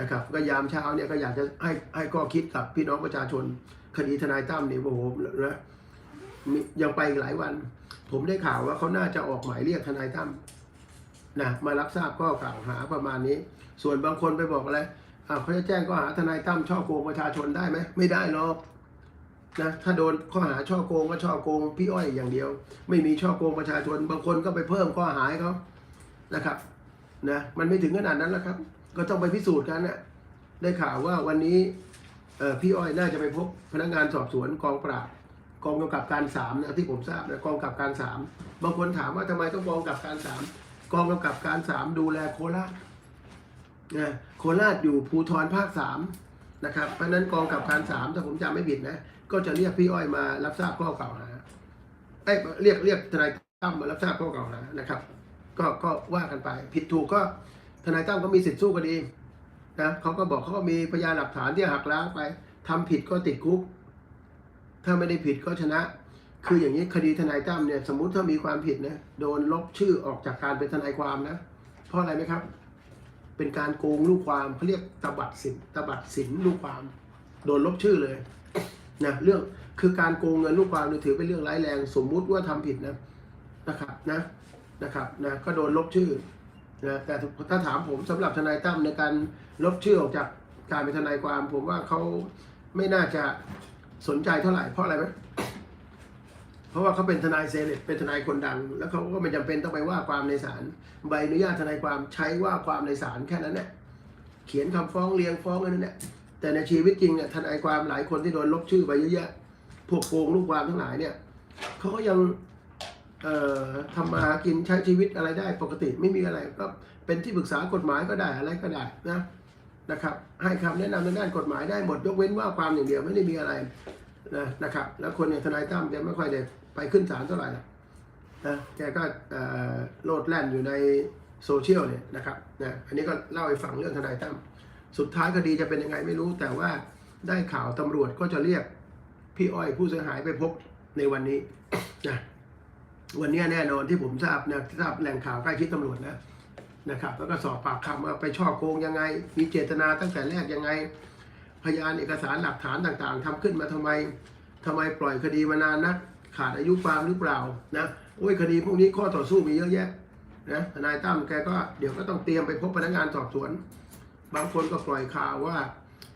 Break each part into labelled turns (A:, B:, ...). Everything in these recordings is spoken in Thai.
A: นะครับก็ยามเช้าเนี่ยก็อยากจะให้ให้ข้อคิดกับพี่น้องประชาชนคดีทนายตั้มเนี่ยโอ้โหนะยังไปอีกหลายวัน ผมได้ข่าวว่าเขาน่าจะออกหมายเรียกทนายตั้มนะมารับทราบข้อกล่าวหาประมาณนี้ ส่วนบางคนไปบอกอะไรเขาจะแจ้งข้อหาทนายตั้มช่อโกงประชาชนได้ไหมไม่ได้หรอกนะถ้าโดนข้อหาช่อโกงก็ช่อโกงพี่อ้อยอย่างเดียว ไม่มีช่อโกงประชาชน บางคนก็ไปเพิ่มข้อหาให้เขานะครับนะมันไม่ถึงขนาดนั้นแล้วครับ ก็ต้องไปพิสูจน์กันนะได้ข่าวว่าวันนี้พี่อ้อยน่าจะไปพบพนักงานสอบสวนกองปราบกองกำกับการสามนะที่ผมทราบนะกองกำกับการสามบางคนถามว่าทำไมต้องกองกำกับการสามกองกำกับการสามดูแลโคราชนะโคราชอยู่ภูธรภาคสามนะครับเพราะฉะนั้นกองกำกับการสามถ้าผมจำไม่ผิดนะ ก็จะเรียกพี่อ้อยมารับทราบข้อกล่าวหาเอ้เรียกเรียกทนายตั้มมารับทราบข้อกล่าวหานะครับ ก็ก็ว่ากันไป ผิดถูกก็ ทนายตั้มก็มีสิทธิ์สู้คดีนะเขาก็บอกเขาก็มีพยานหลักฐานที่หักล้างไปทำผิดก็ติดคุก ถ้าไม่ได้ผิดก็ชนะ คืออย่างนี้คดีทนายตั้มเนี่ยสมมุติถ้ามีความผิดนะโดนลบชื่อออกจากการเป็นทนายความนะ เพราะอะไรไหมครับ เป็นการโกงลูกความเขาเรียกตบัดสินตบัดสินลูกความ โดนลบชื่อเลยนะเรื่องคือการโกงเงินลูกความนี่ถือเป็นเรื่องร้ายแรง สมมุติว่าทำผิดนะนะครับนะนะครับนะก็โดนลบชื่อ นะแต่ถ้าถามผมสำหรับทนายตั้มในการลบชื่อออกจากการเป็นทนายความ ผมว่าเขาไม่น่าจะสนใจเท่าไหร่เพราะอะไรไหมเพราะว่าเขาเป็นทนายเซเลบเป็นทนายคนดัง แล้วเขาก็ไม่จำเป็นต้องไปว่าความในศาลใบอนุญาตทนายความใช้ว่าความในศาลแค่นั้นแหละเขียนคำฟ้องเรียงฟ้องอันนั้นแหละแต่ในชีวิตจริงเนี่ยทนายความหลายคนที่โดนลบชื่อไปเยอะแยะพวกโกงลูกความทั้งหลายเนี่ยเขาก็ยัง ทำมาหากินใช้ชีวิตอะไรได้ปกติไม่มีอะไรก็เป็นที่ปรึกษากฎหมายก็ได้อะไรก็ได้นะนะครับให้คำแนะนำในด้านกฎหมายได้หมดยกเว้นว่าความอย่างเดียวไม่ได้มีอะไรนะนะครับแล้วคนอย่างทนายตั้มแกไม่ค่อยได้ไปขึ้นศาลเท่าไหร่นะแกก็โลดแล่นอยู่ในโซเชียลเนี่ยนะครับนะอันนี้ก็เล่าให้ฟังเรื่องทนายตั้มสุดท้ายคดีจะเป็นยังไงไม่รู้ แต่ว่าได้ข่าวตำรวจก็จะเรียกพี่อ้อยผู้เสียหายไปพบในวันนี้นะ วันนี้แน่นอนที่ผมทราบนะทราบแหล่งข่าวใกล้ชิดตำรวจนะนะครับ แล้วก็สอบปากคำว่าไปช่อโกงยังไง มีเจตนาตั้งแต่แรกยังไง พยานเอกสารหลักฐานต่างๆทำขึ้นมาทำไมทำไมปล่อยคดีมานานนักขาดอายุความหรือเปล่านะโอ้ยคดีพวกนี้ข้อต่อสู้มีเยอะแยะนะทนายตั้มแกก็เดี๋ยวก็ต้องเตรียมไปพบพนักงานสอบสวน บางคนก็ปล่อยข่าวว่า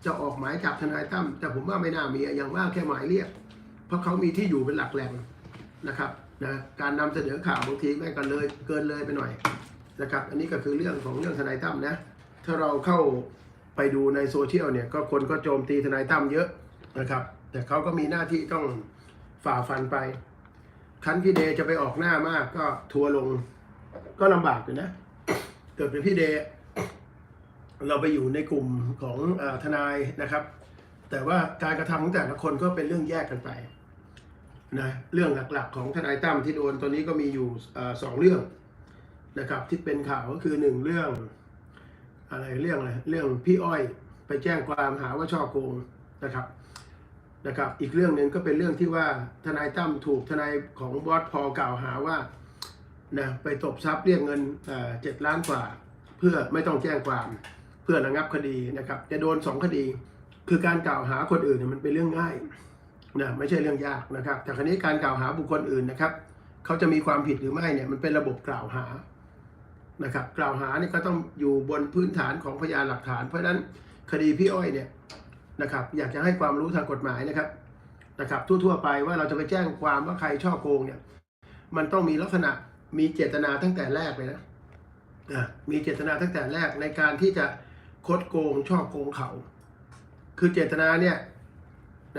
A: จะออกหมายจับทนายตั้มแต่ผมว่าไม่น่ามีอย่างมาแค่หมายเรียก เพราะเขามีที่อยู่เป็นหลักแหล่งนะครับ นะการนำเสนอข่าวบางทีแม่งก็เลยเกินเลยไปหน่อยนะครับ อันนี้ก็คือเรื่องของเรื่องทนายตั้มนะ ถ้าเราเข้าไปดูในโซเชียลเนี่ยก็คนก็โจมตีทนายตั้มเยอะนะครับ แต่เขาก็มีหน้าที่ต้องฝ่าฟันไป คันพี่เดจะไปออกหน้ามากก็ทัวร์ลงก็ลำบากอยู่นะเกิดเป็นพี่เดเราไปอยู่ในกลุ่มของอทนายนะครับ แต่ว่าการกระทำของแต่ละคนก็เป็นเรื่องแยกกันไป นะเรื่องหลักๆของทนายตั้มที่โดนตอนนี้ก็มีอยู่อสองเรื่องนะครับที่เป็นข่าวก็คือหนึ่งเรื่องอะไรเรื่องอะไรเรื่องพี่อ้อยไปแจ้งความหาว่าช่อโกงนะครับนะครับอีกเรื่องหนึ่งก็เป็นเรื่องที่ว่าทนายตั้มถูกทนายของบอสพอลกล่าวหาว่านะไปตบทรัพย์เรียกเงินเจ็ดล้านกว่า เพื่อไม่ต้องแจ้งความเพื่อระงับคดีนะครับจะโดนสองคดี คือการกล่าวหาคนอื่นเนี่ยมันเป็นเรื่องง่าย นะไม่ใช่เรื่องยากนะครับแต่คราวนี้การกล่าวหาบุคคลอื่นนะครับเขาจะมีความผิดหรือไม่เนี่ยมันเป็นระบบกล่าวหานะครับกล่าวหาเนี่ยก็ต้องอยู่บนพื้นฐานของพยานหลักฐาน เพราะฉะนั้นคดีพี่อ้อยเนี่ยนะครับอยากจะให้ความรู้ทางกฎหมายนะครับนะครับทั่วๆไปว่าเราจะไปแจ้งความว่าใครช่อโกงเนี่ยมันต้องมีลักษณะมีเจตนาตั้งแต่แรกเลยนะอะมีเจตนาตั้งแต่แรกในการที่จะคดโกงช่อโกงเขา คือเจตนาเนี่ย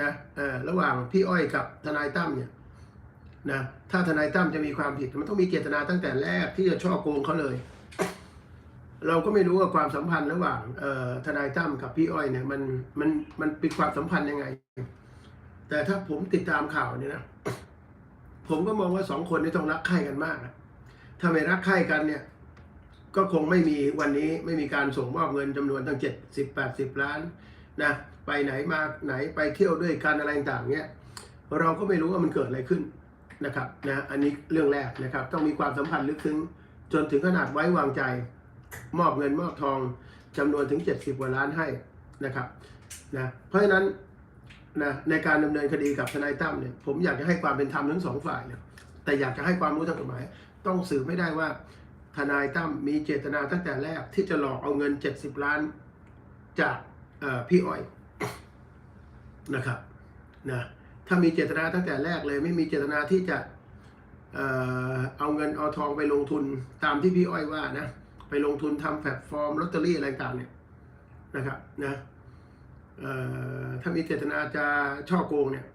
A: นะระหว่างพี่อ้อยกับทนายตั้มเนี่ยนะถ้าทนายตั้มจะมีความผิดมันต้องมีเจตนาตั้งแต่แรกที่จะช่อโกงเขาเลย เราก็ไม่รู้ว่าความสัมพันธ์ระหว่างทนายตั้มกับพี่อ้อยเนี่ยมันมันมันเป็นความสัมพันธ์ยังไง แต่ถ้าผมติดตามข่าวเนี่ยนะผมก็มองว่าสองคนนี้ต้องรักใคร่กันมากนะถ้าไม่รักใคร่กันเนี่ย ก็คงไม่มีวันนี้ไม่มีการส่งมอบเงินจำนวนตั้งเจ็ดสิบแปดสิบล้านนะ ไปไหนมาไหนไปเที่ยวด้วยกันอะไรต่างเนี่ยเราก็ไม่รู้ว่ามันเกิดอะไรขึ้นนะครับนะอันนี้เรื่องแรกนะครับ ต้องมีความสัมพันธ์ลึกซึ้งจนถึงขนาดไว้วางใจ มอบเงินมอบทองจำนวนถึง 70กว่าล้านให้นะครับนะเพราะฉะนั้นนะในการดำเนินคดีกับทนายตั้มเนี่ยผมอยากจะให้ความเป็นธรรมทั้งสองฝ่ายเลยแต่อยากจะให้ความรู้ทางกฎหมาย ต้องสืบไม่ได้ว่าทนายตั้มมีเจตนาตั้งแต่แรกที่จะหลอกเอาเงิน 70 ล้านจากพี่อ้อย นะครับนะถ้ามีเจตนาตั้งแต่แรกเลยไม่มีเจตนาที่จะเออเอาเงินเอาทองไปลงทุนตามที่พี่อ้อยว่านะไปลงทุนทำแพลตฟอร์มลอตเตอรี่อะไรต่างเนี่ยนะครับนะถ้ามีเจตนาจะช่อโกงเนี่ย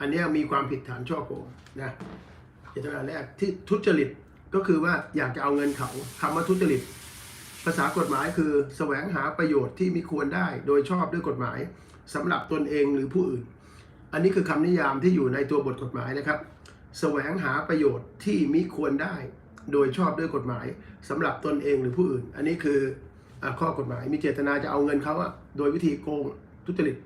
A: อันนี้มีความผิดฐานช่อโกงนะเจตนาแรกที่ทุจริตก็คือว่าอยากจะเอาเงินเขาคำว่าทุจริต ภาษากฎหมายคือแสวงหาประโยชน์ที่มีควรได้โดยชอบด้วยกฎหมาย สำหรับตนเองหรือผู้อื่น อันนี้คือคำนิยามที่อยู่ในตัวบทกฎหมายนะครับ แสวงหาประโยชน์ที่มิควรได้ โดยชอบด้วยกฎหมายสำหรับตนเองหรือผู้อื่น อันนี้คืออข้อกฎหมายมีเจตนาจะเอาเงินเขาอะโดยวิธีโกงทุจริต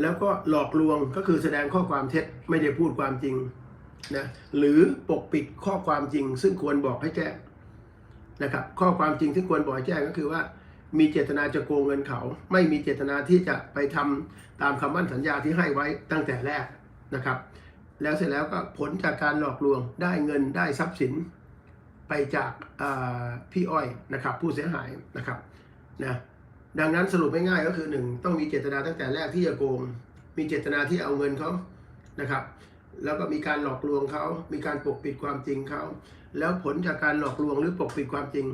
A: แล้วก็หลอกลวงก็คือแสดงข้อความเท็จไม่ได้พูดความจริงนะหรือปกปิดข้อความจริง ซึ่งควรบอกให้แจ้งนะครับข้อความจริงที่ควรบอกให้แจ้งก็คือว่า มีเจตนาจะโกงเงินเขา ไม่มีเจตนาที่จะไปทำตามคำมั่นสัญญาที่ให้ไว้ตั้งแต่แรกนะครับ แล้วเสร็จแล้วก็ผลจากการหลอกลวงได้เงินได้ทรัพย์สิน ไปจากาพี่อ้อยนะครับผู้เสียหายนะครับนะดังนั้นสรุปง่ายๆก็คือหนึ่งต้องมีเจตนาตั้งแต่แรกที่จะโกง มีเจตนาที่เอาเงินเขานะครับ แล้วก็มีการหลอกลวงเขา มีการปกปิดความจริงเขา แล้วผลจากการหลอกลวงหรือปกปิดความจริง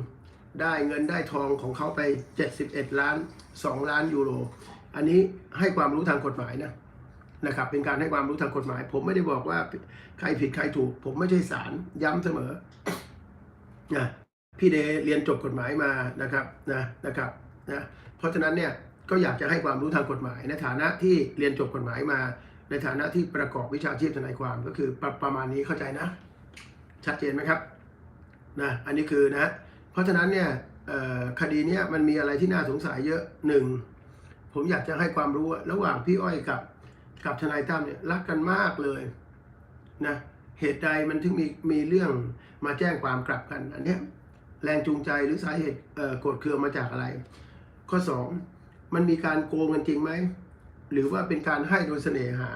A: ได้เงินได้ทองของเขาไป 71 ล้าน 2 ล้านยูโร อันนี้ให้ความรู้ทางกฎหมายนะนะครับ เป็นการให้ความรู้ทางกฎหมาย ผมไม่ได้บอกว่าใครผิดใครถูก ผมไม่ใช่ศาลย้ำเสมอนะพี่เดเรียนจบกฎหมายมานะครับนะนะครับนะเพราะฉะนั้นเนี่ยก็อยากจะให้ความรู้ทางกฎหมาย ในฐานะที่เรียนจบกฎหมายมา ในฐานะที่ประกอบวิชาชีพทนายความก็คือประประมาณนี้เข้าใจนะ ชัดเจนไหมครับนะอันนี้คือนะ เพราะฉะนั้นเนี่ยคดีเนี้ยมันมีอะไรที่น่าสงสัยเยอะหนึ่งผมอยากจะให้ความรู้ว่าระหว่างพี่อ้อยกับกับทนายตั้มเนี่ยรักกันมากเลยนะเหตุใดมันถึงมีมีเรื่องมาแจ้งความกลับกันอันเนี้ยแรงจูงใจหรือสาเหตุโกรธเคืองมาจากอะไร ข้อสองมันมีการโกงกันจริงไหม หรือว่าเป็นการให้โดยเสน่หา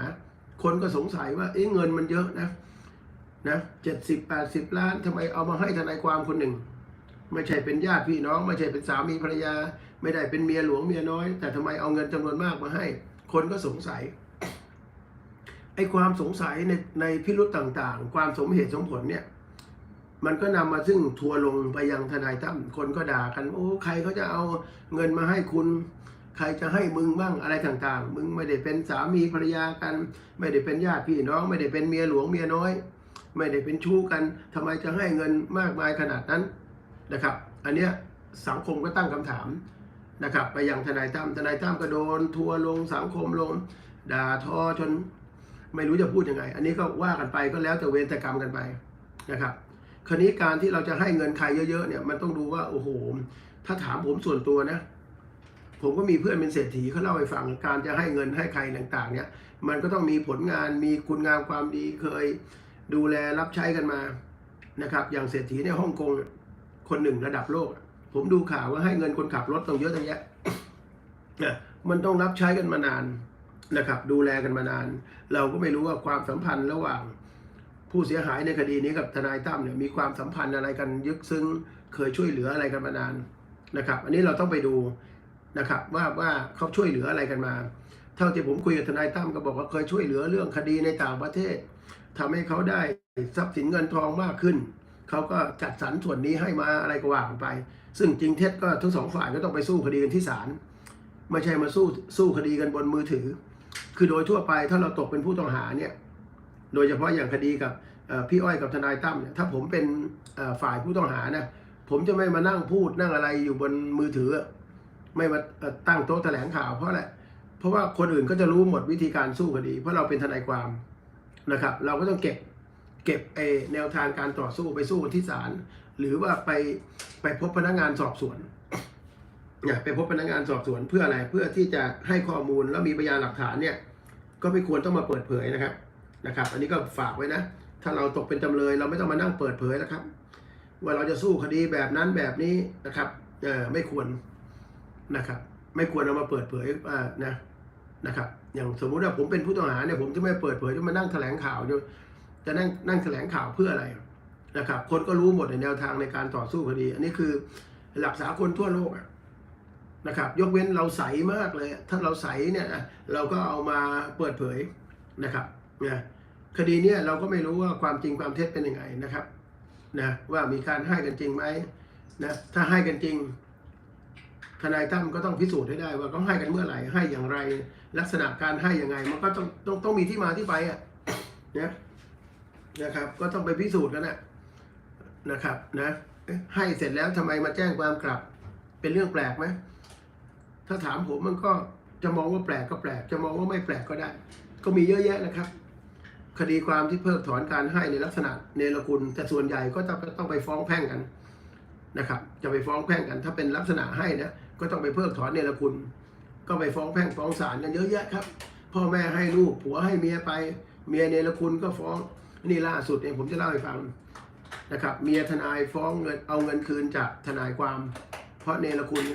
A: คนก็สงสัยว่าเอ๊ะเงินมันเยอะนะนะเจ็ดสิบแปดสิบล้านทำไมเอามาให้ทนายความคนหนึ่ง ไม่ใช่เป็นญาติพี่น้อง ไม่ใช่เป็นสามีภรรยา ไม่ได้เป็นเมียหลวงเมียน้อย แต่ทำไมเอาเงินจำนวนมากมาให้ คนก็สงสัยไอ้ความสงสัยในในพิรุษต่างๆ ความสมเหตุสมผลเนี่ย มันก็นำมาซึ่งทัวลงไปยังทนายตั้มคนก็ด่ากัน โอ้ใครเขาจะเอาเงินมาให้คุณ ใครจะให้มึงบ้างอะไรต่างๆ มึงไม่ได้เป็นสามีภรรยากัน ไม่ได้เป็นญาติพี่น้อง ไม่ได้เป็นเมียหลวงเมียน้อย ไม่ได้เป็นชู้กันทำไมจะให้เงินมากมายขนาดนั้น นะครับ อันเนี้ยสังคมก็ตั้งคำถามนะครับไปยังทนายตั้มทนายตั้มก็โดน ทัวร์ลงสังคมลง ด่าทอจนไม่รู้จะพูดยังไง อันนี้ก็ว่ากันไปก็แล้วแต่เวรแต่กรรมกันไปนะครับคราวนี้การที่เราจะให้เงินใครเยอะๆเนี่ยมันต้องดูว่าโอ้โห ถ้าถามผมส่วนตัวนะผมก็มีเพื่อนเป็นเศรษฐีเขาเล่าให้ฟังการจะให้เงินให้ใครต่างๆ เนี่ยมันก็ต้องมีผลงานมีคุณงามความดีเคยดูแลรับใช้กันมานะครับอย่างเศรษฐีในฮ่องกง คนหนึ่งระดับโลก ผมดูข่าวว่าให้เงินคนขับรถต้องเยอะตั้งแยะนะมันต้องรับใช้กันมานานนะครับ ดูแลกันมานาน เราก็ไม่รู้ว่าความสัมพันธ์ระหว่าง ผู้เสียหายในคดีนี้กับทนายตั้มเนี่ยมีความสัมพันธ์อะไรกันยึกซึ้งเคยช่วยเหลืออะไรกันมานานนะครับ อันนี้เราต้องไปดูนะครับว่าว่าเขาช่วยเหลืออะไรกันมา เท่าที่ผมคุยกับทนายตั้มก็บอกว่าเคยช่วยเหลือเรื่องคดีในต่างประเทศทำให้เขาได้ทรัพย์สินเงินทองมากขึ้น เขาก็จัดสรรส่วนนี้ให้มาอะไรก็ว่ากันไป ซึ่งจริงเท็จก็ทั้งสองฝ่ายก็ต้องไปสู้คดีกันที่ศาลไม่ใช่มาสู้สู้คดีกันบนมือถือ คือโดยทั่วไปถ้าเราตกเป็นผู้ต้องหาเนี่ยโดยเฉพาะอย่างคดีกับพี่อ้อยกับทนายตั้มเนี่ยถ้าผมเป็นฝ่ายผู้ต้องหานะผมจะไม่มานั่งพูดนั่งอะไรอยู่บนมือถือ ไม่มาตั้งโต๊ะแถลงข่าวเพราะอะไรเพราะว่าคนอื่นก็จะรู้หมดวิธีการสู้คดี เพราะเราเป็นทนายความนะครับ เราก็ต้องเก็บ เก็บเอแนวทางการต่อสู้ไปสู้ที่ศาลหรือว่าไปไปพบพนักงานสอบสวนเนี่ยไปพบพนักงานสอบสวนเพื่ออะไรเพื่อที่จะให้ข้อมูลแล้วมีพยานหลักฐานเนี่ย ก็ไม่ควรต้องมาเปิดเผยนะครับนะครับ อันนี้ก็ฝากไว้นะ ถ้าเราตกเป็นจำเลยเราไม่ต้องมานั่งเปิดเผยนะครับ ว่าเราจะสู้คดีแบบนั้นแบบนี้นะครับเออไม่ควรนะครับ ไม่ควรเอามาเปิดเผยว่านะนะครับ อย่างสมมุติว่าผมเป็นผู้ต้องหาเนี่ยผมจะไม่เปิดเผยจะมานั่งแถลงข่าว จะนั่งนั่งแถลงข่าวเพื่ออะไรนะครับ คนก็รู้หมดในแนวทางในการต่อสู้คดี อันนี้คือหลักสากลทั่วโลกนะครับ ยกเว้นเราใสมากเลย ถ้าเราใสเนี่ยเราก็เอามาเปิดเผยนะครับนะคดีเนี้ยเราก็ไม่รู้ว่าความจริงความเท็จเป็นยังไงนะครับนะว่ามีการให้กันจริงไหมนะถ้าให้กันจริงทนายตั้มก็ต้องพิสูจน์ให้ได้ว่าเขาให้กันเมื่อไหร่ให้อย่างไร ลักษณะการให้ยังไง มันก็ต้องต้องต้องมีที่มาที่ไปอะนะ นะครับ ก็ต้องไปพิสูจน์กันนะนะครับนะให้เสร็จแล้วทำไมมาแจ้งความกลับ เป็นเรื่องแปลกไหมถ้าถามผมมันก็จะมองว่าแปลกก็แปลก จะมองว่าไม่แปลกก็ได้ ก็มีเยอะแยะนะครับ คดีความที่เพิกถอนการให้ในลักษณะเนรคุณแต่ส่วนใหญ่ก็จะต้องไปฟ้องแพ่งกันนะครับ จะไปฟ้องแพ่งกัน ถ้าเป็นลักษณะให้นะก็ต้องไปเพิกถอนเนรคุณ ก็ไปฟ้องแพ่งฟ้องศาลกันเยอะแยะครับ พ่อแม่ให้ลูกผัวให้เมียไป เมียเนรคุณก็ฟ้อง นี่ล่าสุดเองผมจะเล่าให้ฟังนะครับเมียทนายฟ้องเงินเอาเงินคืนจากทนายความ เพราะเนรคุณ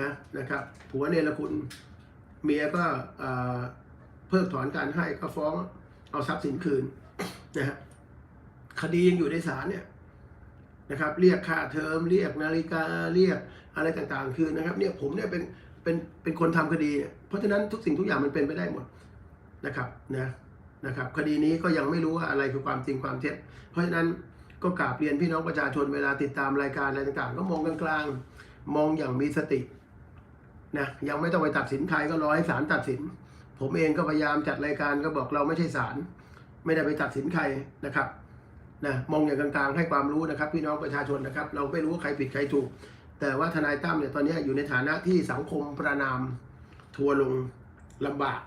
A: นะนะครับผัวเนรคุณ เมียก็เพิกถอนการให้ก็ฟ้องเอาทรัพย์สินคืนนะฮะคดียังอยู่ในศาลเนี่ยนะครับ เรียกค่าเทอมเรียกนาฬิกาเรียกอะไรต่างๆ คืนนะครับ เนี่ยผมเนี่ยเป็นเป็นเป็นคนทำคดี เพราะฉะนั้นทุกสิ่งทุกอย่างมันเป็นไปได้หมดนะครับนะ นะครับคดีนี้ก็ยังไม่รู้ว่าอะไรคือความจริงความเท็จ เพราะฉะนั้นก็กราบเรียนพี่น้องประชาชนเวลาติดตามรายการอะไรต่างๆ ก็มองกลางๆมองอย่างมีสตินะยังไม่ต้องไปตัดสินใครก็รอให้ศาลตัดสิน ผมเองก็พยายามจัดรายการก็บอกเราไม่ใช่ศาลไม่ได้ไปตัดสินใครนะครับนะมองอย่างกลางๆให้ความรู้นะครับ พี่น้องประชาชนนะครับ เราไม่รู้ว่าใครผิดใครถูก แต่ว่าทนายตั้มเนี่ยตอนนี้อยู่ในฐานะที่สังคมประนามทัวลงลำบาก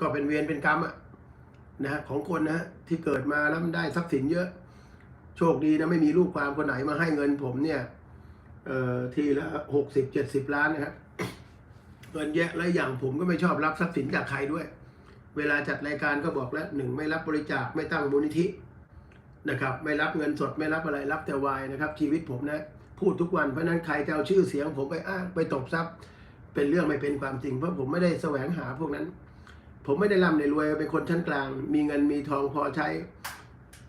A: ก็เป็นเวรเป็นกรรมอะ นะฮะของคนนะฮะที่เกิดมาแล้วมันได้ทรัพย์สินเยอะ โชคดีนะไม่มีลูกความคนไหนมาให้เงินผมเนี่ยเอ่อทีละหกสิบเจ็ดสิบล้านนะครับเงินแยะและอย่างผมก็ไม่ชอบรับทรัพย์สินจากใครด้วย เวลาจัดรายการก็บอกแล้วหนึ่งไม่รับบริจาคไม่ตั้งมูลนิธินะครับ ไม่รับเงินสดไม่รับอะไรรับแต่วายนะครับ ชีวิตผมนะพูดทุกวันเพราะฉะนั้นใครจะเอาชื่อเสียงผมไปอ้างไปตบทรัพย์ เป็นเรื่องไม่เป็นความจริงเพราะผมไม่ได้แสวงหาพวกนั้น ผมไม่ได้ร่ำในรวยเป็นคนชั้นกลาง มีเงินมีทองพอใช้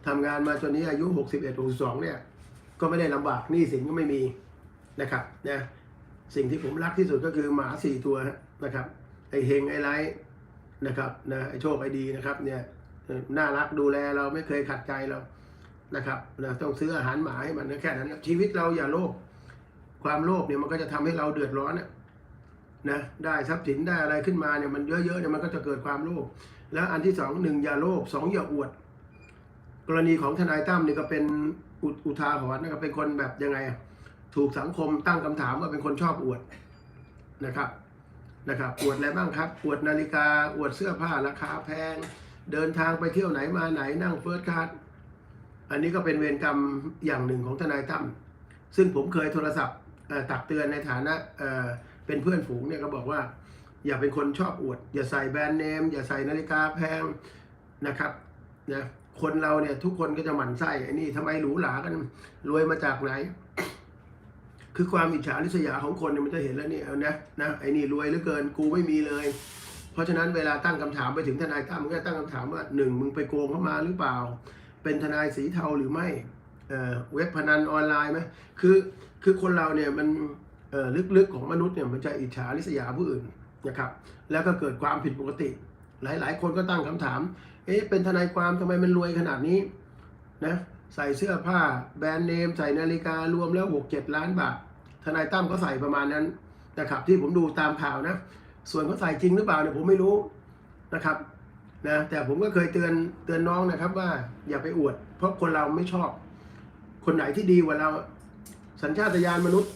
A: ทำงานมาจนนี้อายุ 61 62เนี่ย ก็ไม่ได้ลำบากหนี้สินก็ไม่มีนะครับนะสิ่งที่ผมรักที่สุดก็คือหมาสี่ตัวนะครับไอเฮงไอไลท์นะครับนะไอโชคไอดีนะครับเนี่ยน่ารักดูแลเราไม่เคยขัดใจเรานะครับนะต้องซื้ออาหารหมาให้มันนะแค่นั้นนะชีวิตเราอย่าโลภความโลภเนี่ยมันก็จะทำให้เราเดือดร้อนนะ นะได้ทรัพย์สินได้อะไรขึ้นมาเนี่ยมันเยอะๆเนี่ยมันก็จะเกิดความโลภแล้วอันที่สองหนึ่งอย่าโลภสองอย่าอวด กรณีของทนายตั้มเนี่ยก็เป็นอุอุทาหรณ์นะครับเป็นคนแบบยังไง ถูกสังคมตั้งคำถามว่าเป็นคนชอบอวดนะครับนะครับอวดอะไรบ้างครับอวดนาฬิกาอวดเสื้อผ้าราคาแพง เดินทางไปเที่ยวไหนมาไหนนั่งเฟิร์สคลาสอันนี้ก็เป็นเวรกรรมอย่างหนึ่งของทนายตั้มซึ่งผมเคยโทรศัพท์ตักเตือนในฐานะ เป็นเพื่อนฝูงเนี่ยก็บอกว่า อย่าเป็นคนชอบอวด อย่าใส่แบรนด์เนม อย่าใส่นาฬิกาแพงนะครับนะคนเราเนี่ยทุกคนก็จะหมั่นไส้ไอ้นี่ทำไมหรูหรากันรวยมาจากไหน คือความอิจฉาริษยาของคนเนี่ยมันจะเห็นแล้วนี่เอานะนะไอ้นี่รวยเหลือเกินกูไม่มีเลย เพราะฉะนั้นเวลาตั้งคำถามไปถึงทนายตั้มมันก็ตั้งคำถามว่าหนึ่งมึงไปโกงเข้ามาหรือเปล่า เป็นทนายสีเทาหรือไม่เอ่อเว็บพนันออนไลน์ไหมคือคือคนเราเนี่ยมัน ลึกๆของมนุษย์เนี่ยมันจะอิจฉาริษยาผู้อื่นนะครับแล้วก็เกิดความผิดปกติ หลายๆ คนก็ตั้งคำถาม เอ๊ะเป็นทนายความทำไมมันรวยขนาดนี้นะใส่เสื้อผ้าแบรนด์เนม ใส่นาฬิการวมแล้วหกเจ็ดล้านบาท ทนายตั้มก็ใส่ประมาณนั้นนะครับที่ผมดูตามข่าวนะ ส่วนเขาใส่จริงหรือเปล่าเนี่ยผมไม่รู้นะครับนะแต่ผมก็เคยเตือนเตือนน้องนะครับว่าอย่าไปอวด เพราะคนเราไม่ชอบ คนไหนที่ดีกว่าเรา สัญชาตญาณมนุษย์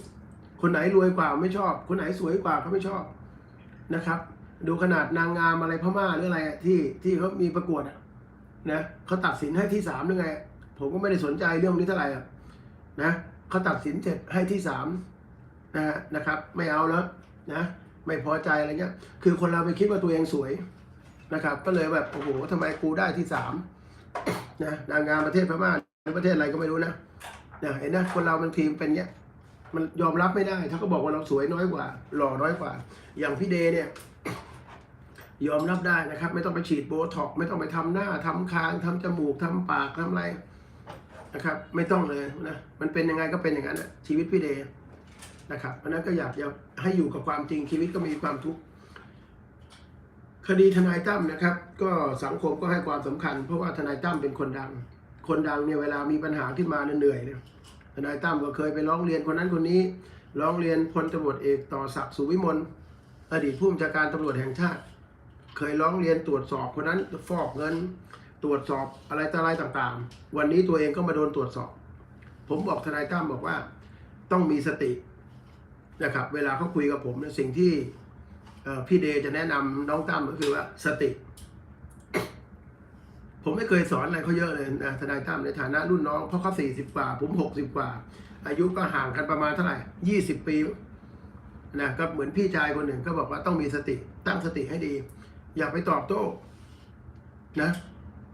A: คนไหนรวยกว่าไม่ชอบ คนไหนสวยกว่าเขาไม่ชอบนะครับ ดูขนาดนางงามอะไรพม่าหรืออะไรที่ที่เขามีประกวดนะเขาตัดสินให้ที่สามหรือไง ผมก็ไม่ได้สนใจเรื่องนี้เท่าไหร่อะนะเขาตัดสินเสร็จให้ที่สามนะฮะนะครับ ไม่เอาแล้วนะไม่พอใจอะไรเงี้ย คือคนเราไปคิดว่าตัวเองสวยนะครับ ก็เลยแบบโอ้โหทำไมกูได้ที่สามนะนางงามประเทศพม่าหรือประเทศอะไรก็ไม่รู้นะนะเห็นนะคนเรามันทีมเป็นเงี้ย มันยอมรับไม่ได้ ถ้าเขาบอกว่าเราสวยน้อยกว่า หล่อน้อยกว่า อย่างพี่เดย์เนี่ย ยอมรับได้นะครับ ไม่ต้องไปฉีดโบท็อกไม่ต้องไปทำหน้าทำคางทำจมูกทำปากทำอะไรนะครับ ไม่ต้องเลยนะมันเป็นยังไงก็เป็นอย่างนั้นนะชีวิตพี่เดย์นะครับเพราะนั้นก็อยากจะให้อยู่กับความจริงชีวิตก็มีความทุกข์คดีทนายตั้มนะครับ ก็สังคมก็ให้ความสำคัญ เพราะว่าทนายตั้มเป็นคนดัง คนดังเนี่ยเวลามีปัญหาขึ้นมานี่ยเหนื่อยเนี่ย ทนายตั้มก็เคยไปร้องเรียนคนนั้นคนนี้ ร้องเรียนพลตำรวจเอกต่อศักดิ์สุวิมลอดีตผู้บัญชาการตำรวจแห่งชาติ เคยร้องเรียนตรวจสอบคนนั้นฟอกเงิน ตรวจสอบอะไรต่ออะไรต่างๆ วันนี้ตัวเองก็มาโดนตรวจสอบ ผมบอกทนายตั้มบอกว่าต้องมีสตินะครับเวลาเขาคุยกับผมเนี่ยสิ่งที่พี่เดย์จะแนะนำน้องตั้มก็คือว่าสติ ผมไม่เคยสอนอะไรเขาเยอะเลยนะทนายตั้มในฐานะรุ่นน้องเพราะเขาสี่สิบกว่า ผมหกสิบกว่า อายุก็ห่างกันประมาณเท่าไหร่ยี่สิบปีนะก็เหมือนพี่ชายคนหนึ่งก็บอกว่าต้องมีสติตั้งสติให้ดี อย่าไปตอบโต้นะ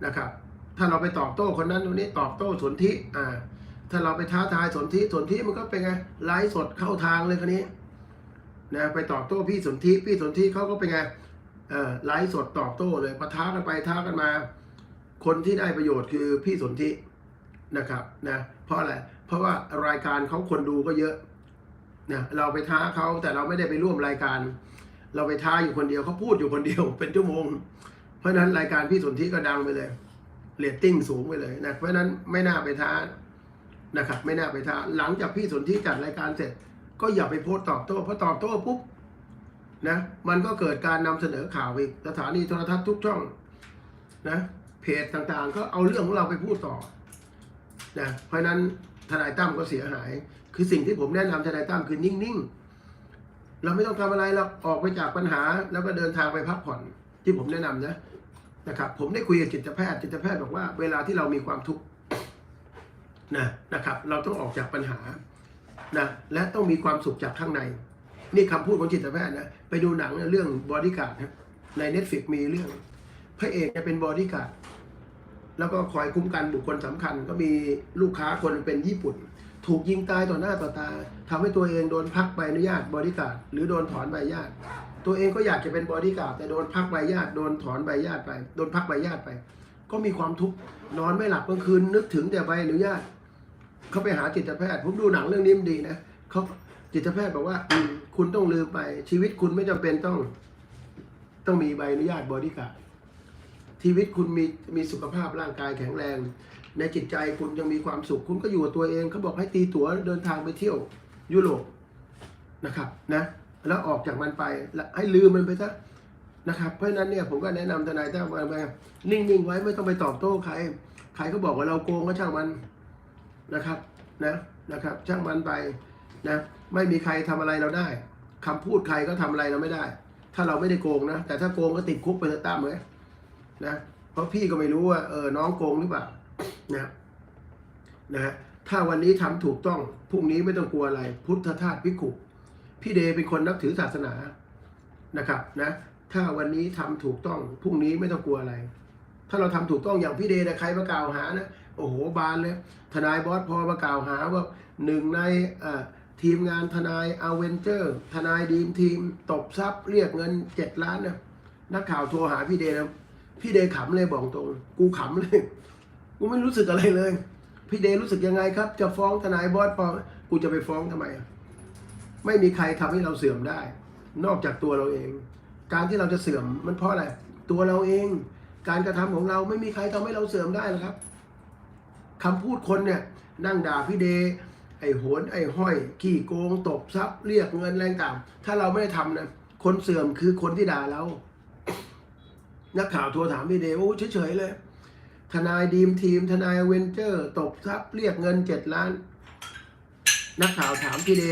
A: นะครับ ถ้าเราไปตอบโต้คนนั้นคนนี้ตอบโต้สนธิอ่า ถ้าเราไปท้าทายสนธิสนธิมันก็เป็นไงไลฟ์สดเข้าทางเลยคนนี้นะไปตอบโต้พี่สนธิพี่สนธิเขาก็เป็นไงเอ่อไลฟ์สดตอบโต้เลยปะท้ากันไปท้ากันมา คนที่ได้ประโยชน์คือพี่สนธินะครับนะเพราะอะไรเพราะว่ารายการเขาคนดูก็เยอะนะเราไปท้าเขาแต่เราไม่ได้ไปร่วมรายการ เราไปท้าอยู่คนเดียวเขาพูดอยู่คนเดียวเป็นชั่วโมง เพราะฉะนั้นรายการพี่สนธิก็ดังไปเลยเรตติ้งสูงไปเลยนะเพราะฉะนั้นไม่น่าไปท้านะครับไม่น่าไปท้าหลังจากพี่สนธิจัดรายการเสร็จ ก็อย่าไปโพสต์ตอบโต้เพราะตอบโต้ปุ๊บนะมันก็เกิดการนำเสนอข่าวอีกสถานีโทรทัศน์ทุกช่องนะ เพจต่างๆ ก็เอาเรื่องของเราไปพูดต่อนะเพราะนั้นทนายตั้มก็เสียหาย คือสิ่งที่ผมแนะนำทนายตั้มคือนิ่งๆ เราไม่ต้องทำอะไรเราออกไปจากปัญหา แล้วก็เดินทางไปพักผ่อนที่ผมแนะนำนะนะครับผมได้คุยกับจิตแพทย์จิตแพทย์บอกว่าเวลาที่เรามีความทุกข์นะนะครับ เราต้องออกจากปัญหานะและต้องมีความสุขจากข้างใน นี่คำพูดของจิตแพทย์นะไปดูหนังเรื่องบอดี้การ์ดนะในเน็ตฟิกมีเรื่อง พระเอกจะเป็นบอดี้การ์ดแล้วก็คอยคุ้มกันบุคคลสำคัญ ก็มีลูกค้าคนเป็นญี่ปุ่น ถูกยิงตายต่อหน้าต่อตาทำให้ตัวเองโดนพักใบอนุญาตบอดี้การ์ดหรือโดนถอนใบอนุญาต ตัวเองก็อยากจะเป็นบอดี้การ์ดแต่โดนพักใบอนุญาตโดนถอนใบอนุญาตไป โดนพักใบอนุญาตไป ก็มีความทุกข์นอนไม่หลับกลางคืนนึกถึงแต่ใบอนุญาตเขาไปหาจิตแพทย์ผมดูหนังเรื่องนี้มันดีนะเขาจิตแพทย์บอกว่าคุณต้องลืมไปชีวิตคุณไม่จำเป็นต้อง ต้องมีใบอนุญาตบอดี้การ์ด ชีวิตคุณมีมีสุขภาพร่างกายแข็งแรง ในจิตใจคุณยังมีความสุข คุณก็อยู่กับตัวเองเขาบอกให้ตีตั๋วเดินทางไปเที่ยวยุโรปนะครับนะแล้วออกจากมันไปแล้วให้ลืมมันไปซะนะครับเพราะนั้นเนี่ยผมก็แนะนำทนายตั้มว่ามานิ่งๆไว้ไม่ต้องไปตอบโต้ใครใครก็บอกว่าเราโกงก็ช่างมันนะครับนะนะครับ ช่างมันไปนะไม่มีใครทำอะไรเราได้คำพูดใครก็ทำอะไรเราไม่ได้ ถ้าเราไม่ได้โกงนะ แต่ถ้าโกงก็ติดคุกไปเถอะตั้มเลย นะเพราะพี่ก็ไม่รู้ว่าเออน้องโกงหรือเปล่านะนะฮะถ้าวันนี้ทำถูกต้องพรุ่งนี้ไม่ต้องกลัวอะไร พุทธทาสพิขุพี่เดย์เป็นคนนับถือศาสนานะครับนะถ้าวันนี้ทำถูกต้องพรุ่งนี้ไม่ต้องกลัวอะไร ถ้าเราทำถูกต้องอย่างพี่เดย์นะใครมากล่าวหานะโอ้โหบานเลยทนายบอสพอมากล่าวหาว่าหนึ่งในทีมงานทนายอเวนเจอร์ ทนายดีมทีมตบทรัพย์เรียกเงินเจ็ดล้านนะนักข่าวโทรหาพี่เดย์นะ พี่เดย์ขำเลยบอกตรง กูขำเลย กูไม่รู้สึกอะไรเลย พี่เดย์รู้สึกยังไงครับ จะฟ้องทนายบอสปอกูจะไปฟ้องทำไมอะไม่มีใครทำให้เราเสื่อมได้ นอกจากตัวเราเอง การที่เราจะเสื่อมมันเพราะอะไร ตัวเราเอง การกระทำของเราไม่มีใครทำให้เราเสื่อมได้หรอกครับคำพูดคนเนี่ย นั่งด่าพี่เดย์ไอ้โหนไอ้ห้อย ขี้โกงตบทรัพย์เรียกเงินแรงต่างถ้าเราไม่ได้ทำนะคนเสื่อมคือคนที่ด่าเรา นักข่าวโทรถามพี่เดโอ้เฉยๆเลย ทนายดีมทีม ทนายเวนเจอร์ ตบทรัพย์เรียกเงินเจ็ดล้าน นักข่าวถามพี่เด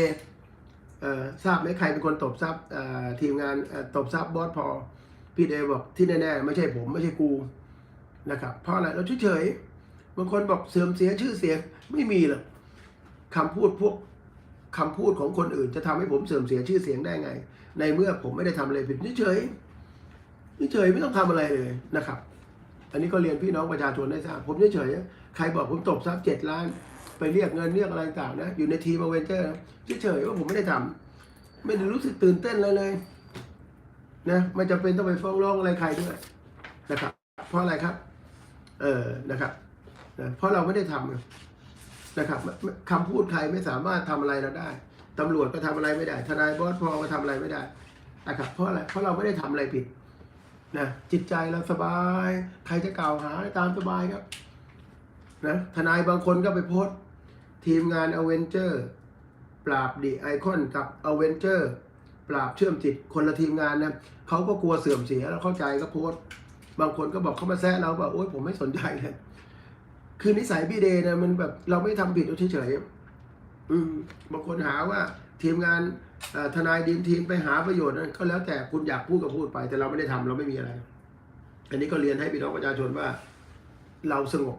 A: เออทราบไหมใครเป็นคนตบทรัพย์ทีมงานตบทรัพย์บอสพอ พี่เดบอกที่แน่ๆไม่ใช่ผมไม่ใช่กูนะครับเพราะอะไรเราเฉยๆบางคนบอกเสื่อมเสียชื่อเสียงไม่มีหรอกคำพูดพวกคำพูดของคนอื่นจะทำให้ผมเสื่อมเสียชื่อเสียงได้ไง ในเมื่อผมไม่ได้ทำอะไรผิดเฉยๆ เฉยไม่ต้องทำอะไรเลยนะครับ อันนี้ก็เรียนพี่น้องประชาชนได้ทราบผมเฉยใครบอกผมตบทรัพย์เจ็ดล้าน ไปเรียกเงินเรียกอะไรต่างนะอยู่ในทีมอเวนเจอร์นะเฉยว่าผมไม่ได้ทำไม่ได้รู้สึกตื่นเต้นอะไรเลยนะไม่จำเป็นต้องไปฟ้องร้องอะไรใครด้วยนะครับ เพราะอะไรครับ เออนะครับนะเพราะเราไม่ได้ทำนะครับคำพูดใครไม่สามารถทำอะไรเราได้ตำรวจก็ทำอะไรไม่ได้ ทนายบอสพอก็ทำอะไรไม่ได้นะครับเพราะอะไรเพราะเราไม่ได้ทำอะไรผิด นะจิตใจเราสบาย ใครจะกล่าวหาตามสบายครับนะทนายบางคนก็ไปโพสทีมงานอเวนเจอร์ปราบดีไอคอนกับอเวนเจอร์ปราบเชื่อมจิตคนละทีมงานนะเขาก็กลัวเสื่อมเสียแล้วเข้าใจก็โพสบางคนก็บอกเขามาแซะเราบอกโอ๊ยผมไม่สนใจเลยคือนิสัยพี่เดย์นะมันแบบเราไม่ทำผิดเฉยๆบางคนหาว่าทีมงาน ทนายดีมทีมไปหาประโยชน์นั้นก็แล้วแต่คุณอยากพูดก็พูดไป แต่เราไม่ได้ทำเราไม่มีอะไร อันนี้ก็เรียนให้พี่น้องประชาชนว่า เราสงบ